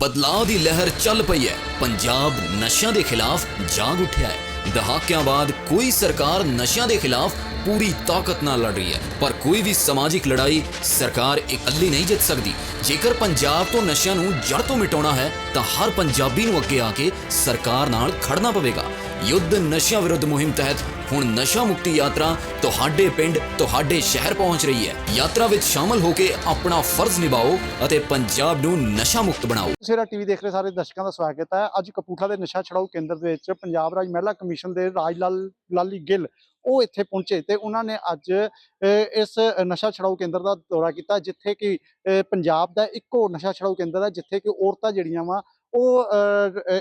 ਬਦਲਾਅ ਦੀ ਲਹਿਰ ਚੱਲ ਪਈ ਹੈ। ਪੰਜਾਬ ਨਸ਼ਿਆਂ ਦੇ ਖਿਲਾਫ ਜਾਗ ਉੱਠਿਆ ਹੈ। ਦਹਾਕਿਆਂ ਬਾਅਦ ਕੋਈ ਸਰਕਾਰ ਨਸ਼ਿਆਂ ਦੇ ਖਿਲਾਫ ਪੂਰੀ ਤਾਕਤ ਨਾਲ ਲੜ ਰਹੀ ਹੈ। ਪਰ ਕੋਈ ਵੀ ਸਮਾਜਿਕ ਲੜਾਈ ਸਰਕਾਰ ਇਕੱਲੀ ਨਹੀਂ ਜਿੱਤ ਸਕਦੀ। ਜੇਕਰ ਪੰਜਾਬ ਤੋਂ ਨਸ਼ਿਆਂ ਨੂੰ ਜੜ ਤੋਂ ਮਿਟਾਉਣਾ ਹੈ, ਤਾਂ ਹਰ ਪੰਜਾਬੀ ਨੂੰ ਅੱਗੇ ਆ ਕੇ ਸਰਕਾਰ ਨਾਲ ਖੜਨਾ ਪਵੇਗਾ। ਯੁੱਧ ਨਸ਼ਿਆਂ ਵਿਰੁੱਧ ਮੁਹਿੰਮ ਤਹਿਤ ਹੁਣ ਨਸ਼ਾ ਮੁਕਤੀ ਯਾਤਰਾ ਤੁਹਾਡੇ ਪਿੰਡ, ਤੁਹਾਡੇ ਸ਼ਹਿਰ ਪਹੁੰਚ ਰਹੀ ਹੈ। ਯਾਤਰਾ ਵਿੱਚ ਸ਼ਾਮਲ ਹੋ ਕੇ ਆਪਣਾ ਫਰਜ਼ ਨਿਭਾਓ ਅਤੇ ਪੰਜਾਬ ਨੂੰ ਨਸ਼ਾ ਮੁਕਤ ਬਣਾਓ। ਸੇਰਾ ਟੀਵੀ ਦੇਖ ਰਹੇ ਸਾਰੇ ਦਰਸ਼ਕਾਂ ਦਾ ਸਵਾਗਤ ਹੈ। ਅੱਜ ਕਪੂਰਥਲਾ ਦੇ ਨਸ਼ਾ ਛਡਾਊ ਕੇਂਦਰ ਦੇ ਵਿੱਚ ਪੰਜਾਬ ਰਾਜ ਮਹਿਲਾ ਕਮਿਸ਼ਨ ਦੇ ਰਾਜ ਲਾਲ ਲਾਲੀ ਗਿੱਲ ਉਹ ਇੱਥੇ ਪਹੁੰਚੇ ਤੇ ਉਹਨਾਂ ਨੇ ਅੱਜ ਇਸ ਨਸ਼ਾ ਛਡਾਊ ਕੇਂਦਰ ਦਾ ਦੌਰਾ ਕੀਤਾ ਜਿੱਥੇ ਕਿ ਪੰਜਾਬ ਦਾ ਇੱਕੋ ਨਸ਼ਾ ਛਡਾਊ ਕੇਂਦਰ ਹੈ ਜਿੱਥੇ ਕਿ ਔਰਤਾਂ ਜਿਹੜੀਆਂ ਵਾ ਉਹ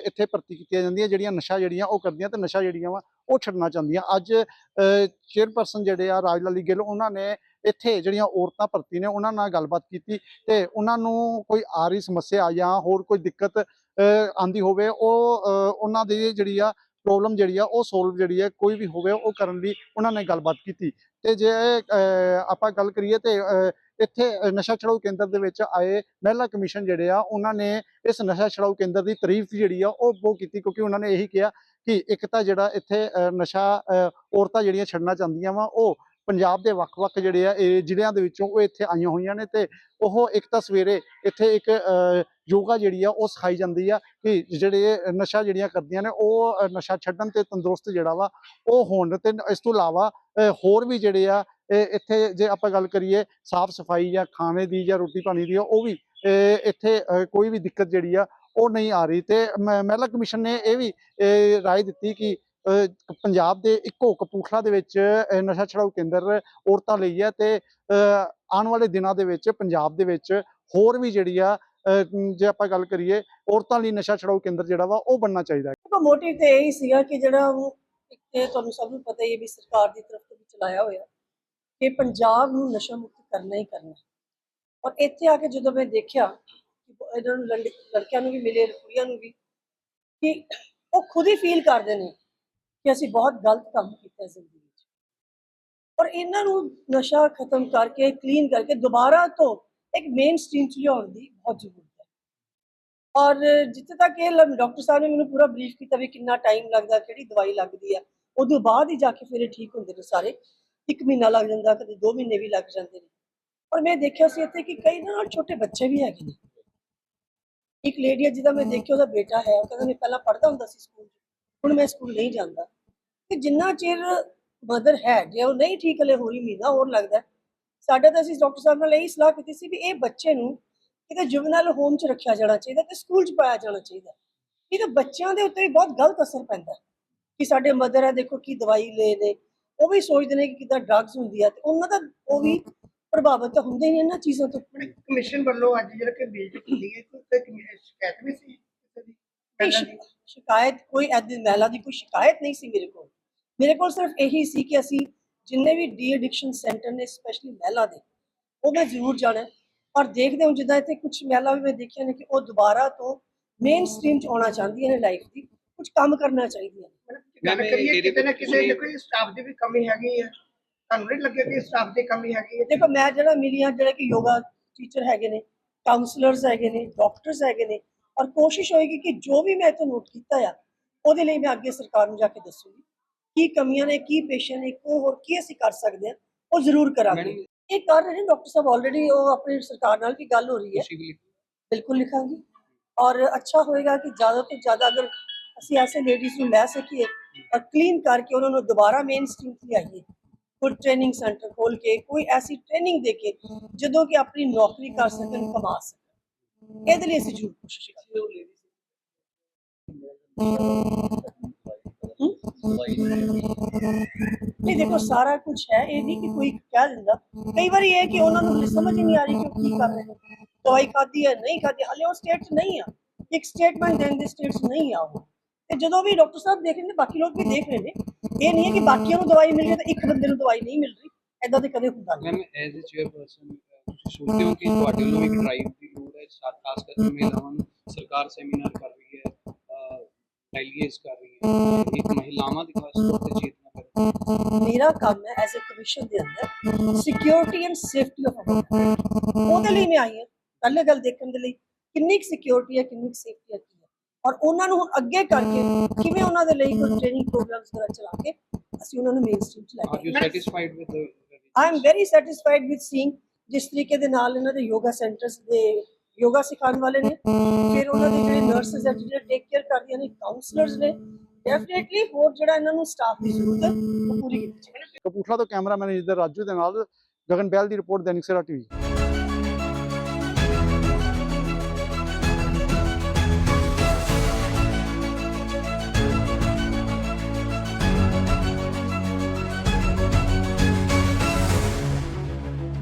ਇੱਥੇ ਭਰਤੀ ਕੀਤੀਆਂ ਜਾਂਦੀਆਂ ਜਿਹੜੀਆਂ ਨਸ਼ਾ ਜਿਹੜੀਆਂ ਉਹ ਕਰਦੀਆਂ ਤੇ ਨਸ਼ਾ ਜਿਹੜੀਆਂ ਵਾ ਉਹ ਛੱਡਣਾ ਚਾਹੁੰਦੀਆਂ। ਅੱਜ ਚੇਅਰਪਰਸਨ ਜਿਹੜੇ ਆ ਰਾਜ ਲਾਲੀ ਗਿੱਲ ਉਹਨਾਂ ਨੇ ਇੱਥੇ ਜਿਹੜੀਆਂ ਔਰਤਾਂ ਭਰਤੀ ਨੇ ਉਹਨਾਂ ਨਾਲ ਗੱਲਬਾਤ ਕੀਤੀ ਤੇ ਉਹਨਾਂ ਨੂੰ ਕੋਈ ਆ ਰਹੀ ਸਮੱਸਿਆ ਜਾਂ ਹੋਰ ਕੋਈ ਦਿੱਕਤ ਆਂਦੀ ਹੋਵੇ ਉਹ ਉਹਨਾਂ ਦੀ ਜਿਹੜੀ ਆ ਪ੍ਰੋਬਲਮ ਜਿਹੜੀ ਆ, ਉਹ ਸੋਲਵ ਜਿਹੜੀ ਆ, ਕੋਈ ਵੀ ਹੋਵੇ, ਉਹ ਕਰਨ ਲਈ ਉਹਨਾਂ ਨੇ ਗੱਲਬਾਤ ਕੀਤੀ। ਤੇ ਜੇ ਆਪਾਂ ਗੱਲ ਕਰੀਏ ਤੇ ਇੱਥੇ ਨਸ਼ਾ ਛਡਾਊ ਕੇਂਦਰ ਦੇ ਵਿੱਚ ਆਏ ਮਹਿਲਾ ਕਮਿਸ਼ਨ ਜਿਹੜੇ ਆ, ਉਹਨਾਂ ਨੇ ਇਸ ਨਸ਼ਾ ਛਡਾਊ ਕੇਂਦਰ ਦੀ ਤਾਰੀਫ ਜਿਹੜੀ ਆ, ਉਹ ਬਹੁਤ ਕੀਤੀ ਕਿਉਂਕਿ ਉਹਨਾਂ ਨੇ ਇਹੀ ਕਿਹਾ ਕਿ ਇੱਕ ਤਾਂ ਜਿਹੜਾ ਇੱਥੇ ਨਸ਼ਾ ਔਰਤਾਂ ਜਿਹੜੀਆਂ ਛੱਡਣਾ ਚਾਹੁੰਦੀਆਂ ਵਾ, ਉਹ ਪੰਜਾਬ ਦੇ ਵੱਖ-ਵੱਖ ਜਿਹੜੇ ਆ, ਇਹ ਜ਼ਿਲ੍ਹਿਆਂ ਦੇ ਵਿੱਚੋਂ ਉਹ ਇੱਥੇ ਆਈਆਂ ਹੋਈਆਂ ਨੇ ਤੇ ਉਹ ਇੱਕ ਤਾਂ ਸਵੇਰੇ ਇੱਥੇ ਇੱਕ ਯੋਗਾ ਜਿਹੜੀ ਆ, ਉਹ ਸਿਖਾਈ ਜਾਂਦੀ ਆ ਕਿ ਜਿਹੜੇ ਨਸ਼ਾ ਜਿਹੜੀਆਂ ਕਰਦੀਆਂ ਨੇ, ਉਹ ਨਸ਼ਾ ਛੱਡਣ ਤੇ ਤੰਦਰੁਸਤ ਜਿਹੜਾ ਵਾ, ਉਹ ਹੋਣ ਤੇ ਇਸ ਤੋਂ ਇਲਾਵਾ ਹੋਰ ਵੀ ਜਿਹੜੇ ਆ ਇੱਥੇ ਜੇ ਆਪਾਂ ਗੱਲ ਕਰੀਏ, ਸਾਫ਼ ਸਫ਼ਾਈ ਜਾਂ ਖਾਣੇ ਦੀ ਜਾਂ ਰੋਟੀ ਪਾਣੀ ਦੀ, ਉਹ ਵੀ ਇੱਥੇ ਕੋਈ ਵੀ ਦਿੱਕਤ ਜਿਹੜੀ ਆ, ਉਹ ਨਹੀਂ ਆ ਰਹੀ। ਤੇ ਮ- ਮਹਿਲਾ ਕਮਿਸ਼ਨ ਨੇ ਇਹ ਵੀ ਰਾਏ ਦਿੱਤੀ ਕਿ ਪੰਜਾਬ ਦੇ ਇੱਕੋ ਕਪੂਰਥਲਾ ਦੇ ਵਿੱਚ ਨਸ਼ਾ ਛਡਾਊ ਕੇਂਦਰ ਔਰਤਾਂ ਲਈ ਹੈ ਤੇ ਆਉਣ ਵਾਲੇ ਦਿਨਾਂ ਦੇ ਵਿੱਚ, ਪੰਜਾਬ ਦੇ ਵਿੱਚ ਹੋਰ ਵੀ ਜਿਹੜੀ ਆ ਜੇ ਆਪਾਂ ਗੱਲ ਕਰੀਏ, ਔਰਤਾਂ ਲਈ ਨਸ਼ਾ ਛਡਾਊ ਕੇਂਦਰ ਜਿਹੜਾ ਵਾ, ਉਹ ਬਣਨਾ ਚਾਹੀਦਾ ਹੈ। ਮੋਟਿਵ ਤੇ ਇਹੀ ਸੀਗਾ ਕਿ ਜਿਹੜਾ ਤੇ ਤੁਹਾਨੂੰ ਸਭ ਨੂੰ ਪਤਾ ਹੀ ਹੈ ਵੀ ਸਰਕਾਰ ਦੀ ਤਰਫ ਤੋਂ ਵੀ ਚਲਾਇਆ ਹੋਇਆ ਕਿ ਪੰਜਾਬ ਨੂੰ ਨਸ਼ਾ ਮੁਕਤ ਕਰਨਾ ਹੀ ਕਰਨਾ ਔਰ ਇੱਥੇ ਆ ਕੇ ਜਦੋਂ ਮੈਂ ਦੇਖਿਆ ਕਿ ਇਹਨਾਂ ਨੂੰ ਲੜਕਿਆਂ ਨੂੰ ਵੀ ਮਿਲੇ, ਕੁੜੀਆਂ ਨੂੰ ਵੀ, ਕਿ ਉਹ ਖੁਦ ਹੀ ਫੀਲ ਕਰਦੇ ਨੇ ਕਿ ਅਸੀਂ ਬਹੁਤ ਗਲਤ ਕੰਮ ਕੀਤਾ ਜ਼ਿੰਦਗੀ ਵਿੱਚ ਔਰ ਇਹਨਾਂ ਨੂੰ ਨਸ਼ਾ ਖਤਮ ਕਰਕੇ ਕਲੀਨ ਕਰਕੇ ਦੁਬਾਰਾ ਤੋਂ ਇੱਕ ਮੇਨ ਸਟ੍ਰੀਮ ਚ ਲਿਆਉਣ ਦੀ ਬਹੁਤ ਜ਼ਰੂਰਤ ਹੈ ਔਰ ਜਿੱਥੇ ਤੱਕ ਇਹ ਡਾਕਟਰ ਸਾਹਿਬ ਨੇ ਮੈਨੂੰ ਪੂਰਾ ਬਰੀਫ ਕੀਤਾ ਵੀ ਕਿੰਨਾ ਟਾਈਮ ਲੱਗਦਾ ਕਿਹੜੀ ਦਵਾਈ ਲੱਗਦੀ ਆ ਉਦੋਂ ਬਾਅਦ ਹੀ ਜਾ ਕੇ ਫਿਰ ਇਹ ਠੀਕ ਹੁੰਦੇ ਨੇ ਸਾਰੇ ਇੱਕ ਮਹੀਨਾ ਲੱਗ ਜਾਂਦਾ ਕਦੇ 2 ਮਹੀਨੇ ਵੀ ਲੱਗ ਜਾਂਦੇ ਨੇ ਔਰ ਮੈਂ ਦੇਖਿਆ ਸੀ ਇੱਥੇ ਕਿ ਕਈ ਨਾਲ ਛੋਟੇ ਬੱਚੇ ਵੀ ਹੈਗੇ ਨੇ ਇੱਕ ਲੇਡੀ ਹੈ ਜਿਹਦਾ ਮੈਂ ਦੇਖਿਆ ਉਹਦਾ ਬੇਟਾ ਹੈ ਉਹ ਕਹਿੰਦਾ ਮੈਂ ਪਹਿਲਾਂ ਪੜ੍ਹਦਾ ਹੁੰਦਾ ਸੀ ਸਕੂਲ 'ਚ ਹੁਣ ਮੈਂ ਸਕੂਲ ਨਹੀਂ ਜਾਂਦਾ ਤੇ ਜਿੰਨਾ ਚਿਰ ਮਦਰ ਹੈ ਜੇ ਉਹ ਨਹੀਂ ਠੀਕ ਹਲੇ ਹੋਈ ਮਹੀਨਾ ਹੋਰ ਲੱਗਦਾ। ਸਾਡੇ ਤਾਂ ਅਸੀਂ ਡਾਕਟਰ ਸਾਹਿਬ ਨਾਲ ਇਹੀ ਸਲਾਹ ਕੀਤੀ ਸੀ ਵੀ ਇਹ ਬੱਚੇ ਨੂੰ ਕਿਤੇ ਜੁਵਨਲ ਹੋਮ 'ਚ ਰੱਖਿਆ ਜਾਣਾ ਚਾਹੀਦਾ ਤੇ ਸਕੂਲ 'ਚ ਪਾਇਆ ਜਾਣਾ ਚਾਹੀਦਾ। ਇਹ ਤਾਂ ਬੱਚਿਆਂ ਦੇ ਉੱਤੇ ਵੀ ਬਹੁਤ ਗਲਤ ਅਸਰ ਪੈਂਦਾ ਹੈ ਕਿ ਸਾਡੇ ਮਦਰ ਹੈ ਦੇਖੋ ਕੀ ਦਵਾਈ ਲੈ ਨੇ ਉਹ ਵੀ ਸੋਚਦੇ ਨੇ ਕਿ ਕਿਦਾਂ ਡਰੱਗਸ ਹੁੰਦੀ ਆ ਤੇ ਉਹਨਾਂ ਦਾ ਉਹ ਵੀ ਪ੍ਰਭਾਵਿਤ ਹੁੰਦੇ ਨੇ ਇਹਨਾਂ ਚੀਜ਼ਾਂ ਤੋਂ। ਕਮਿਸ਼ਨ ਵੱਲੋਂ ਅੱਜ ਜਿਹੜਾ ਕਿ ਵਿਜ਼ਿਟ ਕੀਤੀ ਹੈ ਕੋਈ ਸ਼ਿਕਾਇਤ ਵੀ? ਸ਼ਿ- ਸ਼ਿਕਾਇਤ ਕੋਈ ਐਦੀ ਮਹਿਲਾ ਦੀ ਕੋਈ ਸ਼ਿਕਾਇਤ ਨਹੀਂ ਸੀ ਮੇਰੇ ਕੋਲ। ਮੇਰੇ ਕੋਲ ਸਿਰਫ ਇਹੀ ਸੀ ਕਿ ਅਸੀਂ ਜਿੰਨੇ ਵੀ ਡੀ ਐਡਿਕਸ਼ਨ ਸੈਂਟਰ ਨੇ ਸਪੈਸ਼ਲੀ ਮਹਿਲਾ ਦੇ ਉਹ ਮੈਂ ਜ਼ਰੂਰ ਜਾਣਾ। ਔਰ ਦੇਖਦੇ ਹਾਂ ਜਿੱਦਾਂ ਇੱਥੇ ਕੁਝ ਮਹਿਲਾ ਵੀ ਮੈਂ ਦੇਖਿਆ ਨੇ ਕਿ ਉਹ ਦੁਬਾਰਾ ਤੋਂ ਮੇਨ ਸਟ੍ਰੀਮ ਚ ਆਉਣਾ ਚਾਹੁੰਦੀਆਂ ਨੇ ਲਾਈਫ ਦੀ ਕੁਝ ਕੰਮ ਕਰਨਾ ਚਾਹੀਦੀਆਂ ਨੇ। ਗੱਲ ਕਰੀਏ ਕਿਤੇ ਨਾ ਕਿਤੇ ਤੁਸੀਂ- ਕੋਈ ਸਟਾਫ ਦੀ ਵੀ ਕਮੀ ਹੈਗੀ ਹੈ। ਤੁਹਾਨੂੰ ਨਹੀਂ ਲੱਗਿਆ ਕਿ ਸਟਾਫ ਦੀ ਕਮੀ ਹੈਗੀ ਹੈ? ਦੇਖੋ ਮੈਂ ਜਿਹੜਾ ਮਿਲੀਆਂ ਜਿਹੜੇ ਕਿ ਯੋਗਾ ਟੀਚਰ ਹੈਗੇ ਨੇ ਕਾਉਂਸਲਰਸ ਹੈਗੇ ਨੇ ਡਾਕਟਰਸ ਹੈਗੇ ਨੇ ਔਰ ਕੋਸ਼ਿਸ਼ ਹੋਏਗੀ ਕਿ ਜੋ ਵੀ ਮੈਂ ਇੱਥੇ ਨੋਟ ਕੀਤਾ ਆ ਉਹਦੇ ਲਈ ਮੈਂ ਅੱਗੇ ਸਰਕਾਰ ਨੂੰ ਜਾ ਕੇ ਦੱਸੂਗੀ। ਕੀ ਕਮੀਆਂ ਨੇ ਕੀ ਪੇਸ਼ੈਂਟ ਨੇ ਕੋ ਹੋਰ ਕੀ ਅਸੀਂ ਕਰ ਸਕਦੇ ਹਾਂ ਉਹ ਜ਼ਰੂਰ ਕਰਾਂਗੇ। ਇਹ ਕਰ ਰਹੇ ਨੇ ਡਾਕਟਰ ਸਾਹਿਬ ਆਲਰੇਡੀ ਉਹ ਆਪਣੀ ਸਰਕਾਰ ਨਾਲ ਵੀ ਗੱਲ ਹੋ ਰਹੀ ਹੈ। ਬਿਲਕੁਲ ਲਿਖਾਂਗੀ। ਔਰ ਅੱਛਾ ਹੋਏਗਾ ਕਿ ਜ਼ਿਆਦਾ ਤੋਂ ਜ਼ਿਆਦਾ ਅਗਰ ਅਸੀਂ ਐਸੇ ਲੇਡੀਜ਼ ਨੂੰ ਲੈ ਸਕੀਏ ਔਰ ਕਲੀਨ ਕਰਕੇ ਉਹਨਾਂ ਨੂੰ ਦੁਬਾਰਾ ਮੇਨ ਸਟ੍ਰੀਮ ਤੇ ਲਿਆਈਏ। ਕੋਈ ਟ੍ਰੇਨਿੰਗ ਸੈਂਟਰ ਖੋਲ ਕੇ ਕੋਈ ਐਸੀ ਟ੍ਰੇਨਿੰਗ ਦੇ ਕੇ ਜਦੋਂ ਕਿ ਆਪਣੀ ਨੌਕਰੀ ਕਰ ਸਕਣ ਕਮਾ ਸਕਣ। ਇਹਦੇ ਲਈ ਅਸੀਂ ਜ਼ਰੂਰ ਕੋਸ਼ਿਸ਼ ਕਰਾਂਗੇ। ਨਹੀਂ ਦੇਖੋ ਸਾਰਾ ਕੁਝ ਹੈ ਇਹ ਨਹੀਂ ਕਿ ਕੋਈ ਕਹਿ ਦਿੰਦਾ ਕਈ ਵਾਰੀ ਇਹ ਹੈ ਕਿ ਉਹਨਾਂ ਨੂੰ ਸਮਝ ਹੀ ਨਹੀਂ ਆ ਰਹੀ ਕਿ ਉਹ ਕੀ ਕਰ ਰਹੇ ਨੇ ਦਵਾਈ ਖਾਦੀ ਹੈ ਨਹੀਂ ਖਾਦੀ ਹਲੇ ਉਹ ਸਟੇਟ 'ਚ ਨਹੀਂ ਆ ਇੱਕ ਸਟੇਟਮੈਂਟ ਦੇਣ ਦੇ ਸਟੇਟ 'ਚ ਨਹੀਂ ਆ ਉਹ ਤੇ ਜਦੋਂ ਵੀ ਡਾਕਟਰ ਸਾਹਿਬ ਦੇਖ ਰਹੇ ਨੇ ਬਾਕੀ ਲੋਕ ਵੀ ਦੇਖ ਰਹੇ ਨੇ ਇਹ ਨਹੀਂ ਹੈ ਕਿ ਬਾਕੀਆਂ ਨੂੰ ਦਵਾਈ ਮਿਲ ਰਹੀ ਹੈ ਤੇ ਇੱਕ ਬੰਦੇ ਨੂੰ ਦਵਾਈ ਨਹੀਂ ਮਿਲ ਰਹੀ ਐਦਾਂ ਤੇ ਕਦੇ ਹੁੰਦਾ ਨਹੀਂ ਮੈਮ ਐਜ਼ ਅ ਚੇਅਰਪਰਸਨ ਤੁਸੀਂ ਸੋਚਦੇ ਹੋ ਕਿ ਤੁਹਾਡੇ ਵੱਲੋਂ ਇੱਕ ਡਰਾਈਵ ਦੀ ਲੋੜ ਹੈ ਸਾ- ਖਾਸ ਕਰਕੇ ਮਹਿਲਾਵਾਂ ਨੂੰ ਸਰਕਾਰ ਸੈਮੀਨਾਰ ਕਰ ਰਹੀ ਹੈ ਰੈਲੀਜ਼ ਕਰ ਰਹੀ ਹੈ ਇੱਕ ਮਹਿਲਾਵਾਂ ਦੀ ਖਾਸ ਤੌਰ ਤੇ ਚੇਤਨਾ ਕਰ ਰਹੀ ਮੇਰਾ ਕੰਮ ਹੈ ਐਜ਼ ਅ ਕਮਿਸ਼ਨ ਦੇ ਅੰਦਰ ਸਿਕਿਉਰਿਟੀ ਐਂਡ ਸੇਫਟੀ ਆਫ ਉਹਦੇ ਲਈ ਮੈਂ ਆਈ ਹਾਂ ਪਹਿਲੇ ਗੱਲ ਦੇਖਣ ਦੇ ਲਈ ਕਿੰਨੀ ਸਿਕਿਉਰਿਟੀ ਹੈ ਕਿੰਨੀ ਸੇਫਟੀ ਹੈ ਔਰ ਉਹਨਾਂ ਨੂੰ ਹੁਣ ਅੱਗੇ ਕਰਕੇ ਕਿਵੇਂ ਉਹਨਾਂ ਦੇ ਲਈ ਕੋਈ ਟ੍ਰੇਨਿੰਗ ਪ੍ਰੋਗਰਾਮਸ ਵਗੈਰਾ ਚਲਾ ਕੇ ਅਸੀਂ ਉਹਨਾਂ ਨੂੰ ਮੇਨ ਸਟ੍ਰੀਮ ਚ ਲੈ ਕੇ are you satisfied with I am very satisfied with seeing ਜਿਸ ਤਰੀਕੇ ਦੇ ਨਾਲ ਇਹਨਾਂ ਦੇ ਯੋਗਾ ਸੈਂਟਰਸ ਦੇ ਯੋਗਾ ਸਿਖਾਉਣ ਵਾਲੇ ਨੇ। ਫਿਰ ਉਹਨਾਂ ਦੇ ਜਿਹੜੇ ਨਰਸਸ ਜਿਹੜੇ ਟੇਕ ਕੇਅਰ ਕਰਦੀਆਂ ਨੇ ਕਾਉਂਸਲਰਸ ਨੇ ਡੈਫੀਨਿਟਲੀ ਹੋਰ ਜਿਹੜਾ ਇਹਨਾਂ ਨੂੰ ਸਟਾਫ ਦੀ ਜ਼ਰੂਰਤ ਹੈ, ਉਹ ਪੂਰੀ ਕੀਤੀ ਜਾਏਗੀ ਕਪੂਰਥਲਾ ਤੋਂ ਕੈਮਰਾਮੈਨ ਇੰਦਰ ਰਾਜੂ ਦੇ ਨਾਲ ਗਗਨ ਬੈਲ ਦੀ ਰਿਪੋਰਟ ਦੈਨਿਕ ਸਵੇਰਾ ਟੀਵੀ